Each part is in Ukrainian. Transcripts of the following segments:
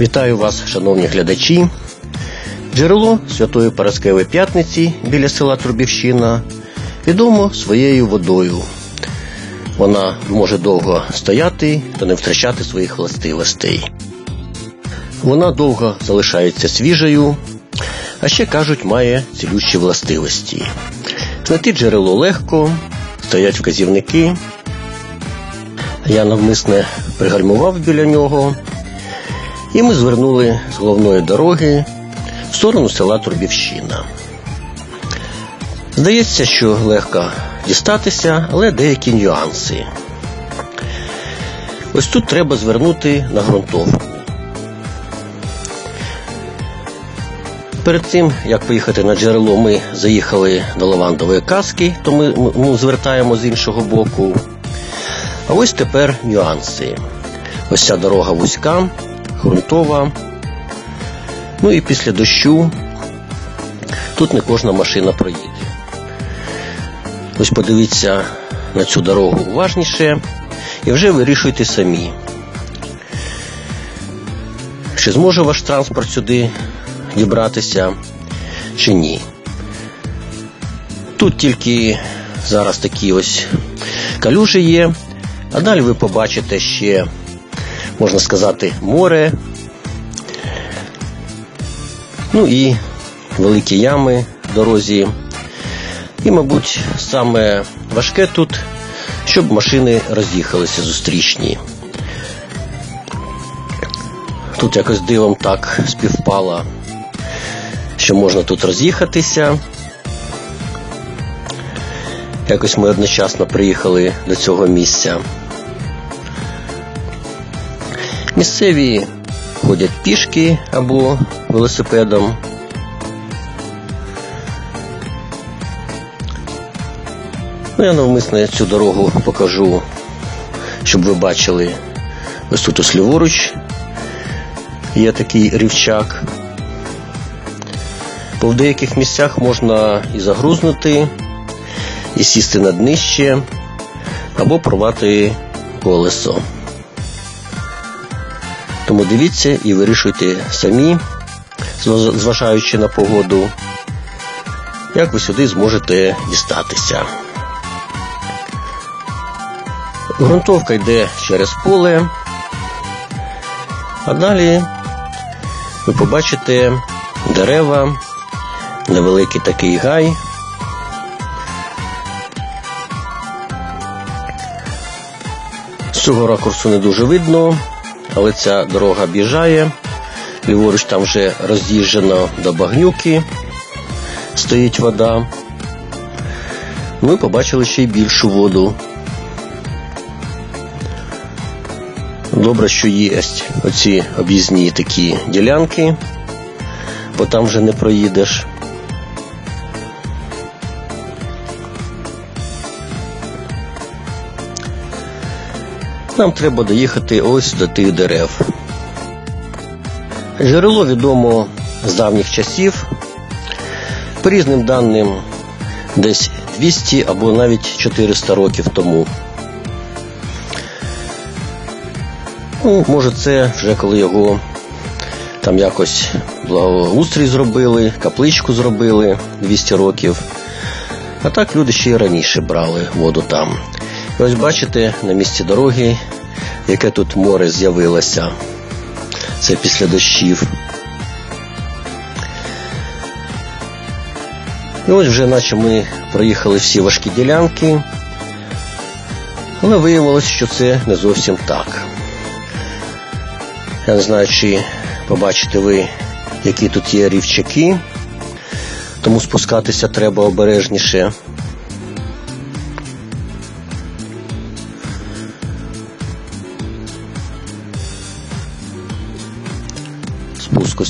Вітаю вас, шановні глядачі. Джерело Святої Параскевої П'ятниці біля села Трубівщина відомо своєю водою. Вона може довго стояти та не втрачати своїх властивостей. Вона довго залишається свіжою, а ще кажуть, має цілющі властивості. Знайти джерело легко, стоять вказівники. Я навмисне пригальмував біля нього, і ми звернули з головної дороги в сторону села Турбівщина. Здається, що легко дістатися, але деякі нюанси. Ось тут треба звернути на ґрунтовку. Перед тим, як поїхати на джерело, ми заїхали до лавандової каски, то ми, ми- звертаємо з іншого боку. А ось тепер нюанси. Ось ця дорога вузька, ґрунтова. Ну і після дощу тут не кожна машина проїде. Ось подивіться на цю дорогу уважніше і вже вирішуйте самі. Чи зможе ваш транспорт сюди дібратися, чи ні. Тут тільки зараз такі ось калюжі є, а далі ви побачите ще, можна сказати, море. Ну і великі ями в дорозі. І, мабуть, саме важке тут, щоб машини роз'їхалися зустрічні. Тут якось дивом так співпало, що можна тут роз'їхатися. Якось ми одночасно приїхали до цього місця. Місцеві ходять пішки або велосипедом. Ну, я навмисно цю дорогу покажу, щоб ви бачили. Ось тут ось ліворуч є такий рівчак. Бо в деяких місцях можна і загрузнути, і сісти на днище, або порвати колесо. Тому дивіться і вирішуйте самі, зважаючи на погоду, як ви сюди зможете дістатися. Грунтовка йде через поле, а далі ви побачите дерева, невеликий такий гай. З цього ракурсу не дуже видно, але ця дорога б'їжджає. Ліворуч там вже роз'їжджено до багнюки, стоїть вода. Ми побачили ще й більшу воду. Добре, що є оці об'їзні такі ділянки, бо там вже не проїдеш. Нам треба доїхати ось до тих дерев. Джерело відомо з давніх часів. По різним даним, десь 200 або навіть 400 років тому. Ну, може, це вже коли його там якось благоустрій зробили, капличку зробили 200 років. А так люди ще й раніше брали воду там. І ось бачите на місці дороги, яке тут море з'явилося. Це після дощів. І ось вже наче ми проїхали всі важкі ділянки, але виявилось, що це не зовсім так. Я не знаю, чи побачите ви, які тут є рівчаки, тому спускатися треба обережніше.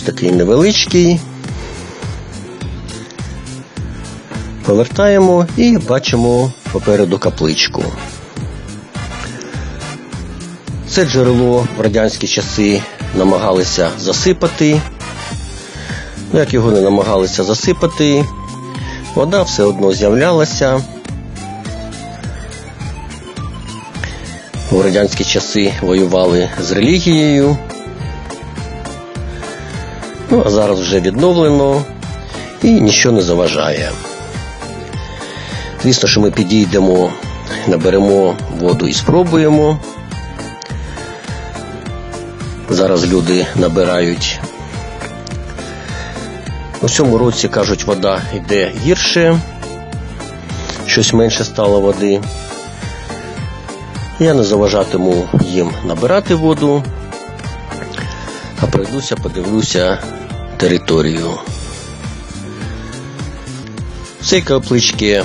Такий невеличкий. Повертаємо і бачимо попереду капличку. Це джерело в радянські часи намагалися засипати. Ну, як його не намагалися засипати, вода все одно з'являлася. У радянські часи воювали з релігією. Ну, а зараз вже відновлено і нічого не заважає. Звісно, що ми підійдемо, наберемо воду і спробуємо. Зараз люди набирають. У цьому році, кажуть, вода йде гірше, щось менше стало води. Я не заважатиму їм набирати воду, а пройдуся, подивлюся територію. В цій капличці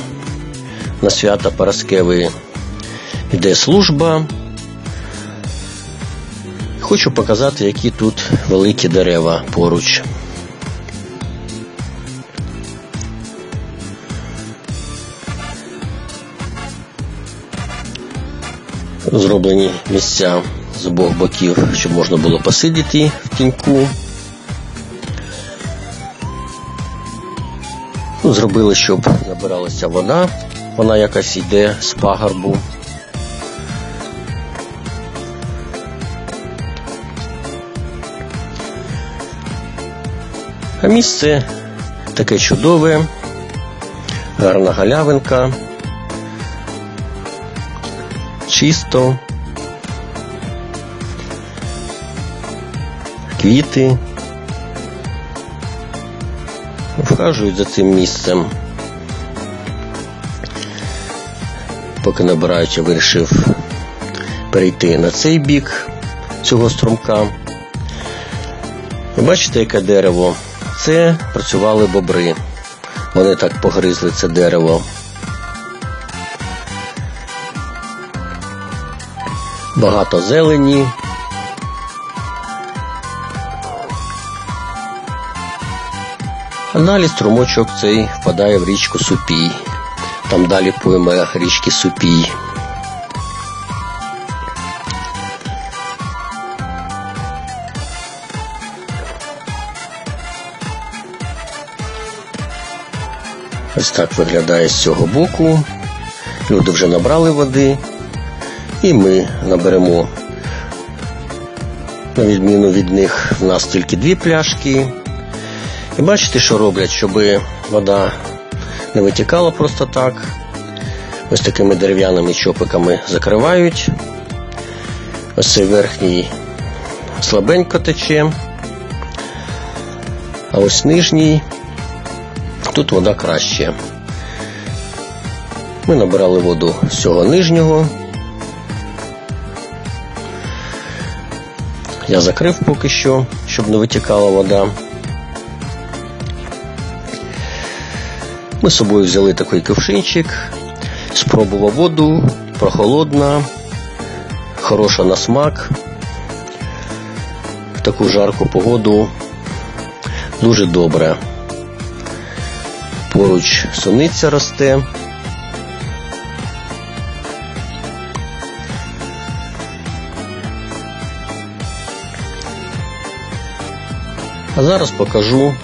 на свята Параскеви йде служба. Хочу показати, які тут великі дерева поруч. Зроблені місця з обох боків, щоб можна було посидіти в тіньку. Ну, Зробили, щоб набиралася вода. Вона якась йде з пагорбу. А місце таке чудове, гарна галявинка, чисто, квіти. Вхажують за цим місцем. Поки набирають, я вирішив перейти на цей бік цього струмка. Ви бачите, яке дерево? Це працювали бобри. Вони так погризли це дерево. Багато зелені. Далі струмочок цей впадає в річку Супій. Там далі пойме річки Супій. Ось так виглядає з цього боку. Люди вже набрали води, і ми наберемо. На відміну від них, в нас тільки дві пляшки. І бачите, що роблять, щоб вода не витікала просто так. Ось такими дерев'яними чопиками закривають. Ось цей верхній слабенько тече. А ось нижній тут вода краще. Ми набирали воду з цього нижнього. Я закрив поки що, щоб не витікала вода. Ми з собою взяли такий кувшинчик, спробував воду, прохолодна, хороша на смак. В таку жарку погоду дуже добре. Поруч суниця росте. А зараз покажу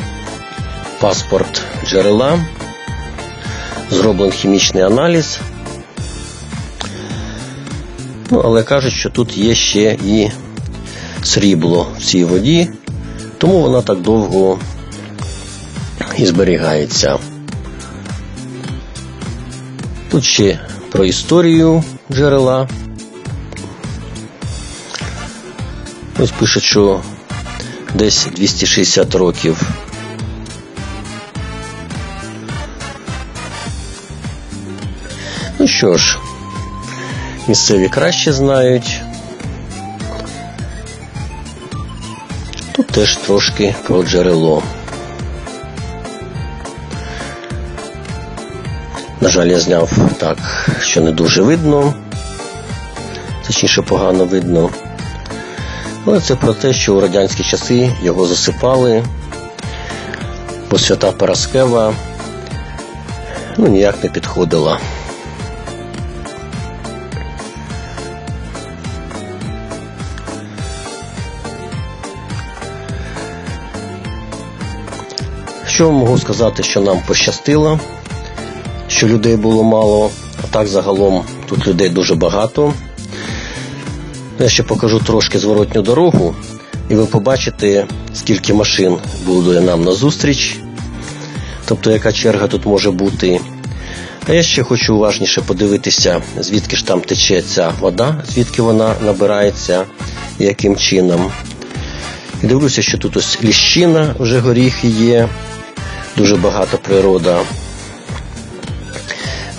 паспорт джерела. Зроблений хімічний аналіз. Ну, але кажуть, що тут є ще і срібло в цій воді, тому вона так довго і зберігається. Тут ще про історію джерела. Ось пишуть, що десь 260 років. Ну що ж, місцеві краще знають. Тут теж трошки про джерело. На жаль, я зняв так, що не дуже видно, точніше погано видно. Але це про те, що у радянські часи його засипали, бо свята Параскева ну, ніяк не підходила. Що можу сказати, що нам пощастило, що людей було мало, а так загалом тут людей дуже багато. Я ще покажу трошки зворотню дорогу. І ви побачите, скільки машин буде нам назустріч, тобто яка черга тут може бути. А я ще хочу уважніше подивитися, звідки ж там тече ця вода, звідки вона набирається яким чином. І дивлюся, що тут ось ліщина, вже горіхи є, дуже багата природа.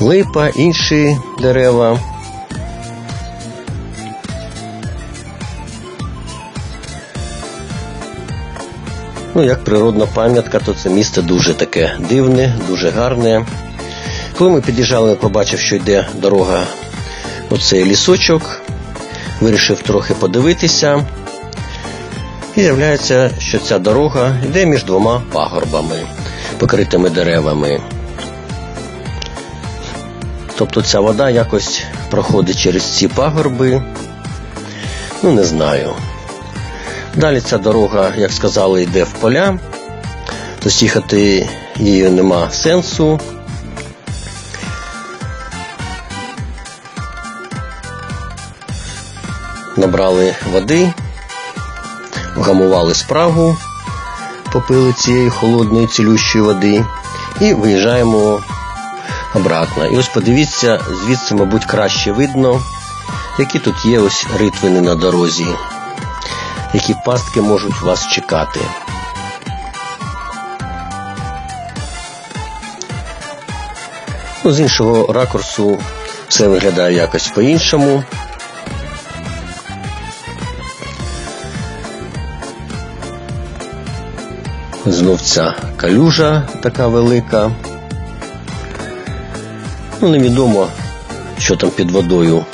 Липа, інші дерева. Ну, як природна пам'ятка, то це місце дуже таке дивне, дуже гарне. Коли ми під'їжджали, побачив, що йде дорога оцей лісочок. Вирішив трохи подивитися. І з'являється, що ця дорога йде між двома пагорбами, покритими деревами. Тобто ця вода якось проходить через ці пагорби. Ну, не знаю. Далі ця дорога, як сказали, йде в поля, тобто їхати її нема сенсу. Набрали води, вгамували спрагу, попили цієї холодної цілющої води і виїжджаємо обратно. І ось подивіться, звідси, мабуть, краще видно, які тут є ось ритвини на дорозі які пастки можуть вас чекати. Ну, З іншого ракурсу все виглядає якось по-іншому. Знов ця калюжа така велика. Ну, невідомо, що там під водою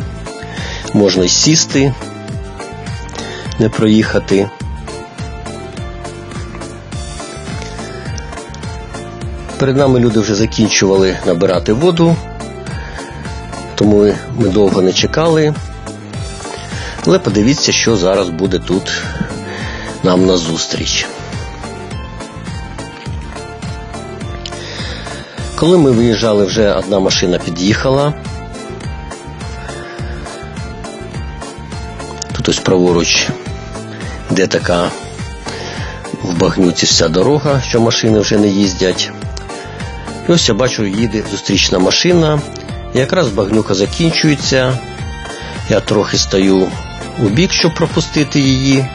можна сісти не проїхати. Перед нами люди вже закінчували набирати воду, тому ми довго не чекали. Але подивіться, що зараз буде тут нам на Коли ми виїжджали, вже одна машина під'їхала. Тут ось праворуч де така в багнюці вся дорога, що машини вже не їздять. І ось я бачу, їде зустрічна машина. І якраз багнюка закінчується. Я трохи стою у бік, щоб пропустити її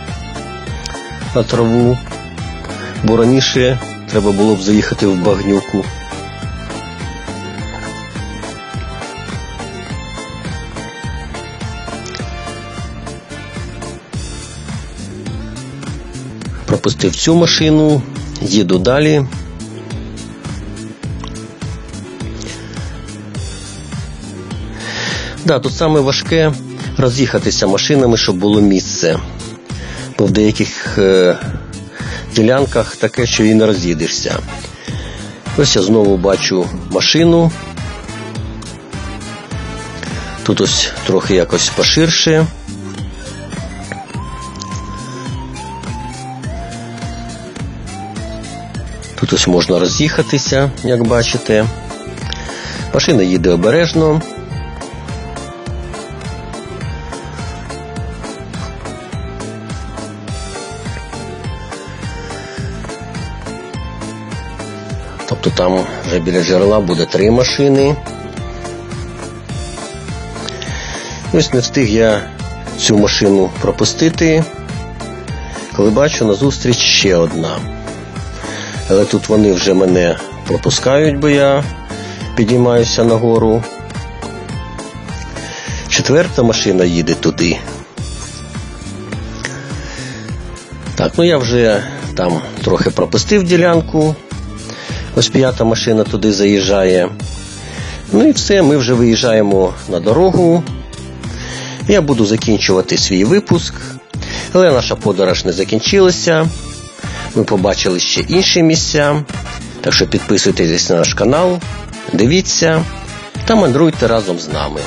на траву, бо раніше треба було б заїхати в багнюку. Пропустив цю машину, їду далі. Да, тут саме важке роз'їхатися машинами, щоб було місце. Бо в деяких е, ділянках таке, що і не роз'їдешся. Ось я знову бачу машину. Тут ось трохи якось поширше. Тут ось можна роз'їхатися, як бачите. Машина їде обережно. Тобто там вже біля джерела буде три машини. Ось не встиг я цю машину пропустити, коли бачу назустріч ще одна. Але тут вони вже мене пропускають, бо я підіймаюся нагору. Четверта машина їде туди. Так, ну я вже там трохи пропустив ділянку. Ось п'ята машина туди заїжджає. Ну і все, ми вже виїжджаємо на дорогу. Я буду закінчувати свій випуск, але наша подорож не закінчилася. Ми побачили ще інші місця. Так що підписуйтесь на наш канал, дивіться та мандруйте разом з нами.